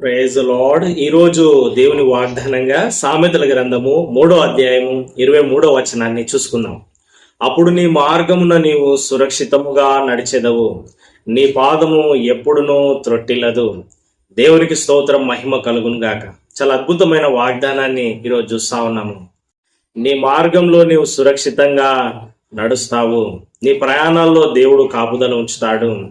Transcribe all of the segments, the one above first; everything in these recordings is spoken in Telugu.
ప్రేజ్ లార్డ్ ఈరోజు దేవుని వాగ్దానంగా సామెతల గ్రంథము మూడో అధ్యాయము ఇరవై మూడో వచనాన్ని చూసుకుందాం. అప్పుడు నీ మార్గమున నీవు సురక్షితముగా నడిచెదవు. నీ పాదము ఎప్పుడునూ త్రొట్టిల్లదు. దేవునికి స్తోత్రం మహిమ కలుగును గాక. చాలా అద్భుతమైన వాగ్దానాన్ని ఈరోజు చూస్తా ఉన్నాము. నీ మార్గంలో నీవు సురక్షితంగా నడుస్తావు. నీ ప్రయాణాల్లో దేవుడు కాపుదల ఉంచుతాడు.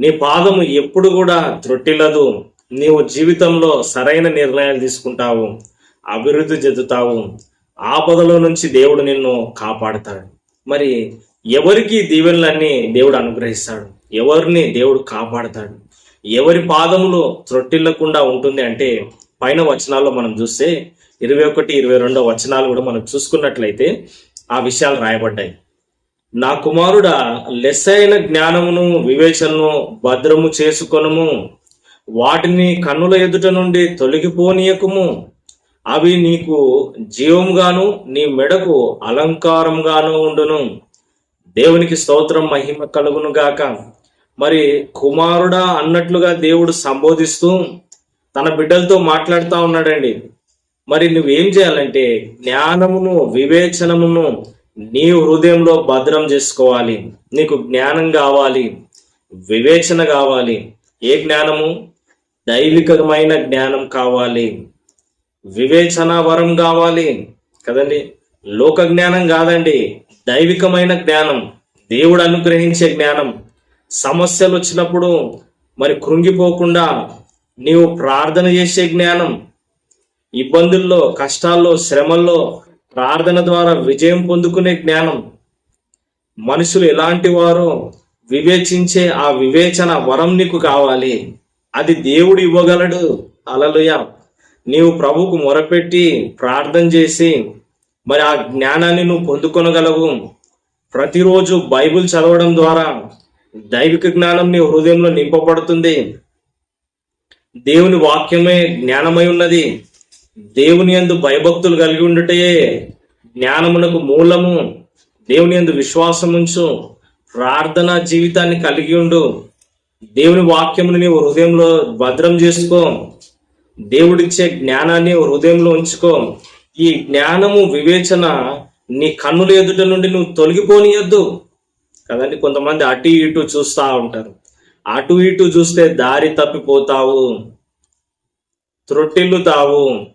నీ పాదము ఎప్పుడు కూడా త్రొట్టిల్లదు. నీవు జీవితంలో సరైన నిర్ణయాలు తీసుకుంటావు అభివృద్ధి చెందుతావు ఆపదలో నుంచి దేవుడు నిన్ను కాపాడుతాడు. మరి ఎవరికి దీవెనలన్నీ దేవుడు అనుగ్రహిస్తాడు? ఎవరిని దేవుడు కాపాడుతాడు? ఎవరి పాదములు త్రొట్టిల్లకుండా ఉంటుంది అంటే పైన వచనాల్లో మనం చూస్తే ఇరవై ఒకటి ఇరవై రెండో వచనాలు కూడా మనం చూసుకున్నట్లయితే ఆ విషయాలు రాయబడ్డాయి. నా కుమారుడా లెస్సైన జ్ఞానమును వివేచనను భద్రము చేసుకొనము. వాటిని కన్నుల ఎదుట నుండి తొలగిపోనీయకుము. అవి నీకు జీవంగాను నీ మెడకు అలంకారంగాను ఉండును. దేవునికి స్తోత్రం మహిమ కలుగును గాక. మరి కుమారుడా అన్నట్లుగా దేవుడు సంబోధిస్తూ తన బిడ్డలతో మాట్లాడుతూ ఉన్నాడండి. మరి నువ్వేం చేయాలంటే జ్ఞానమును వివేచనమును నీ హృదయంలో భద్రం చేసుకోవాలి. నీకు జ్ఞానం కావాలి వివేచన కావాలి. ఏ జ్ఞానము? దైవికమైన జ్ఞానం కావాలి. వివేచన వరం కావాలి. కదండి? లోక జ్ఞానం కాదండి. దైవికమైన జ్ఞానం. దేవుడు అనుగ్రహించే జ్ఞానం. సమస్యలు వచ్చినప్పుడు మరి కృంగిపోకుండా నీవు ప్రార్థన చేసే జ్ఞానం. ఇబ్బందుల్లో కష్టాల్లో శ్రమల్లో ప్రార్థన ద్వారా విజయం పొందుకునే జ్ఞానం. మనుషులు ఎలాంటి వారో వివేచించే ఆ వివేచన వరం నీకు కావాలి. అది దేవుడు ఇవ్వగలడు. అలలుయ నీవు ప్రభుకు మొరపెట్టి ప్రార్థన చేసి మరి ఆ జ్ఞానాన్ని నువ్వు పొందుకొనగలవు. ప్రతిరోజు బైబిల్ చదవడం ద్వారా దైవిక జ్ఞానం నీ హృదయంలో నింపబడుతుంది. దేవుని వాక్యమే జ్ఞానమై ఉన్నది. దేవుని యందు భయభక్తులు కలిగి ఉండుటయే జ్ఞానమునకు మూలము. దేవుని యందు విశ్వాసం ఉంచు ప్రార్థన జీవితాన్ని కలిగి ఉండు. దేవుని వాక్యముని నీవు హృదయంలో భద్రం చేసుకో. దేవుడిచ్చే జ్ఞానాన్ని హృదయంలో ఉంచుకో. ఈ జ్ఞానము వివేచన నీ కన్నుల ఎదుట నుండి నువ్వు తొలగిపోనియద్దు. కదండి కొంతమంది అటు ఇటు చూస్తూ ఉంటారు. అటు ఇటు చూస్తే దారి తప్పిపోతావు. త్రొట్టిల్లుతావు.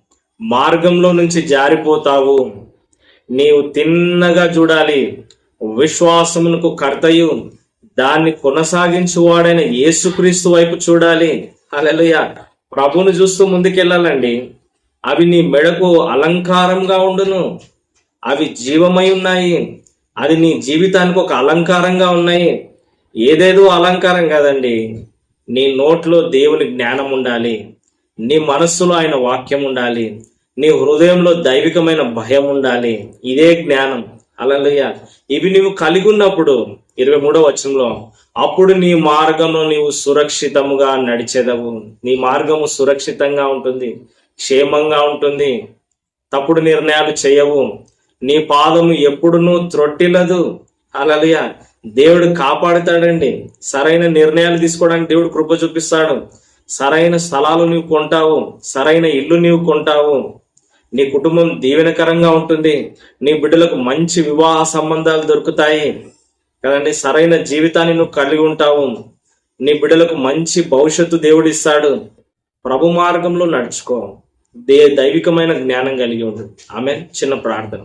మార్గంలో నుంచి జారిపోతావు. నీవు తిన్నగా చూడాలి. విశ్వాసమునకు కర్తయు దాన్ని కొనసాగించువాడైన యేసుక్రీస్తు వైపు చూడాలి. అలలుయ ప్రభువును చూస్తూ ముందుకెళ్ళాలండి. అవి నీ మెడకు అలంకారంగా ఉండును. అవి జీవమై ఉన్నాయి. అది నీ జీవితానికి ఒక అలంకారంగా ఉన్నాయి. ఏదేదో అలంకారం కాదండి. నీ నోట్లో దేవుని జ్ఞానం ఉండాలి. నీ మనస్సులో ఆయన వాక్యం ఉండాలి. నీ హృదయంలో దైవికమైన భయం ఉండాలి. ఇదే జ్ఞానం. అలలుయ ఇవి నీవు కలిగి ఉన్నప్పుడు ఇరవై మూడో వచనంలో అప్పుడు నీ మార్గంలో నీవు సురక్షితముగా నడిచేదవు. నీ మార్గము సురక్షితంగా ఉంటుంది క్షేమంగా ఉంటుంది. తప్పుడు నిర్ణయాలు చేయవు. నీ పాదము ఎప్పుడునూ త్రొట్టిలదు అలలియ దేవుడు కాపాడుతాడండి. సరైన నిర్ణయాలు తీసుకోవడానికి దేవుడు కృప చూపిస్తాడు. సరైన స్థలాలు నీవు కొంటావు. సరైన ఇల్లు నీవు కొంటావు. నీ కుటుంబం దీవెనకరంగా ఉంటుంది. నీ బిడ్డలకు మంచి వివాహ సంబంధాలు దొరుకుతాయి. కదండి? సరైన జీవితాన్ని నువ్వు కలిగి ఉంటావు. నీ బిడ్డలకు మంచి భవిష్యత్తు దేవుడు ఇస్తాడు. ప్రభు మార్గంలో నడుచుకో. దే దైవికమైన జ్ఞానం కలిగి ఉండు. ఆమె చిన్న ప్రార్థన.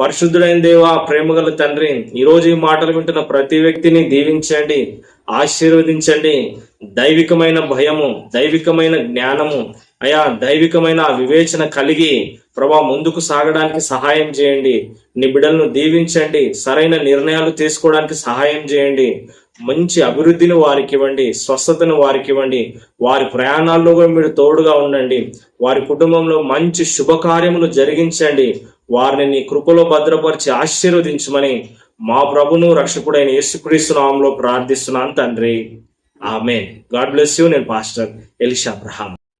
పరిశుద్ధుడైన దేవా ప్రేమగల తండ్రి ఈరోజు ఈ మాటలు వింటున్న ప్రతి వ్యక్తిని దీవించండి ఆశీర్వదించండి. దైవికమైన భయము దైవికమైన జ్ఞానము అయా దైవికమైన వివేచన కలిగి ప్రభా ముందుకు సాగడానికి సహాయం చేయండి. నీ బిడ్డలను దీవించండి. సరైన నిర్ణయాలు తీసుకోవడానికి సహాయం చేయండి. మంచి అభివృద్ధిని వారికి ఇవ్వండి. స్వస్థతను వారికి ఇవ్వండి. వారి ప్రయాణాల్లో కూడా మీరు తోడుగా ఉండండి. వారి కుటుంబంలో మంచి శుభకార్యములు జరిగించండి. వారిని నీ కృపలో భద్రపరిచి ఆశీర్వదించమని మా ప్రభును రక్షకుడైన యేసుక్రీస్తు నామంలో ప్రార్థిస్తున్నాను తండ్రి. ఆమె గాడ్ బ్లెస్ యూ. నేను pastor Elisha Abraham